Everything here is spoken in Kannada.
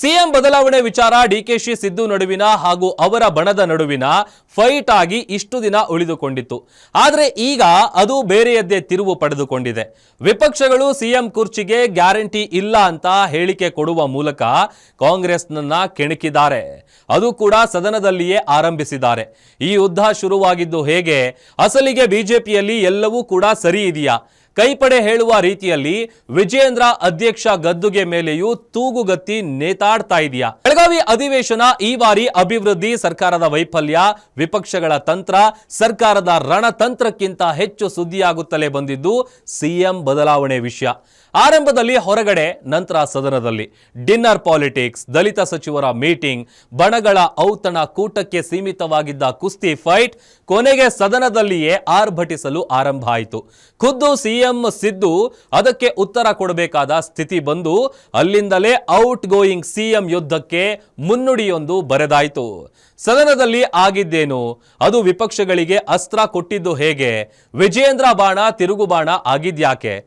ಸಿಎಂ ಬದಲಾವಣೆ ವಿಚಾರ ಡಿಕೆಶಿ ಸಿದ್ದು ನಡುವಿನ ಹಾಗೂ ಅವರ ಬಣದ ನಡುವಿನ ಫೈಟ್ ಆಗಿ ಇಷ್ಟು ದಿನ ಉಳಿದುಕೊಂಡಿತ್ತು. ಆದರೆ ಈಗ ಅದು ಬೇರೆಯದ್ದೇ ತಿರುವು ಪಡೆದುಕೊಂಡಿದೆ. ವಿಪಕ್ಷಗಳು ಸಿಎಂ ಕುರ್ಚಿಗೆ ಗ್ಯಾರಂಟಿ ಇಲ್ಲ ಅಂತ ಹೇಳಿಕೆ ಕೊಡುವ ಮೂಲಕ ಕಾಂಗ್ರೆಸ್ನನ್ನ ಕೆಣಕಿದ್ದಾರೆ. ಅದು ಕೂಡ ಸದನದಲ್ಲಿಯೇ ಆರಂಭಿಸಿದ್ದಾರೆ. ಈ ಯುದ್ಧ ಶುರುವಾಗಿದ್ದು ಹೇಗೆ? ಅಸಲಿಗೆ ಬಿಜೆಪಿಯಲ್ಲಿ ಎಲ್ಲವೂ ಕೂಡ ಸರಿ ಇದೆಯಾ? ಕೈಪಡೆ ಹೇಳುವ ರೀತಿಯಲ್ಲಿ ವಿಜೇಂದ್ರ ಅಧ್ಯಕ್ಷ ಗದ್ದುಗೆ ಮೇಲೆಯೂ ತೂಗುಗತ್ತಿ ನೇತಾಡ್ತಾ ಇದೆಯಾ. ಬೆಳಗಾವಿ ಅಧಿವೇಶನ ಈ ಬಾರಿ ಅಭಿವೃದ್ಧಿ, ಸರ್ಕಾರದ ವೈಫಲ್ಯ, ವಿಪಕ್ಷಗಳ ತಂತ್ರ, ಸರ್ಕಾರದ ರಣತಂತ್ರಕ್ಕಿಂತ ಹೆಚ್ಚು ಸುದ್ದಿಯಾಗುತ್ತಲೇ ಬಂದಿದ್ದು ಸಿಎಂ ಬದಲಾವಣೆ ವಿಷಯ. ಆರಂಭದಲ್ಲಿ ಹೊರಗಡೆ, ನಂತರ ಸದನದಲ್ಲಿ. ಡಿನ್ನರ್ ಪಾಲಿಟಿಕ್ಸ್, ದಲಿತ ಸಚಿವರ ಮೀಟಿಂಗ್, ಬಣಗಳ ಔತಣ ಕೂಟಕ್ಕೆ ಸೀಮಿತವಾಗಿದ್ದ ಕುಸ್ತಿ ಫೈಟ್ ಕೊನೆಗೆ ಸದನದಲ್ಲಿಯೇ ಆರ್ಭಟಿಸಲು ಆರಂಭ ಆಯಿತು. ಖುದ್ದು ಸಿಎಂ ಸಿದ್ದು ಅದಕ್ಕೆ ಉತ್ತರ ಕೊಡಬೇಕಾದ ಸ್ಥಿತಿ ಬಂದು ಅಲ್ಲಿಂದಲೇ ಔಟ್ ಗೋಯಿಂಗ್ ಸಿಎಂ ಯುದ್ಧಕ್ಕೆ ಮುನ್ನುಡಿಯೊಂದು ಬರೆದಾಯಿತು. ಸದನದಲ್ಲಿ ಆಗಿದ್ದೇನು? ಅದು ವಿಪಕ್ಷಗಳಿಗೆ ಅಸ್ತ್ರ ಕೊಟ್ಟಿದ್ದು ಹೇಗೆ? ವಿಜೇಂದ್ರ ಬಾಣ ತಿರುಗುಬಾಣ ಆಗಿದ್ಯಾಕೆ?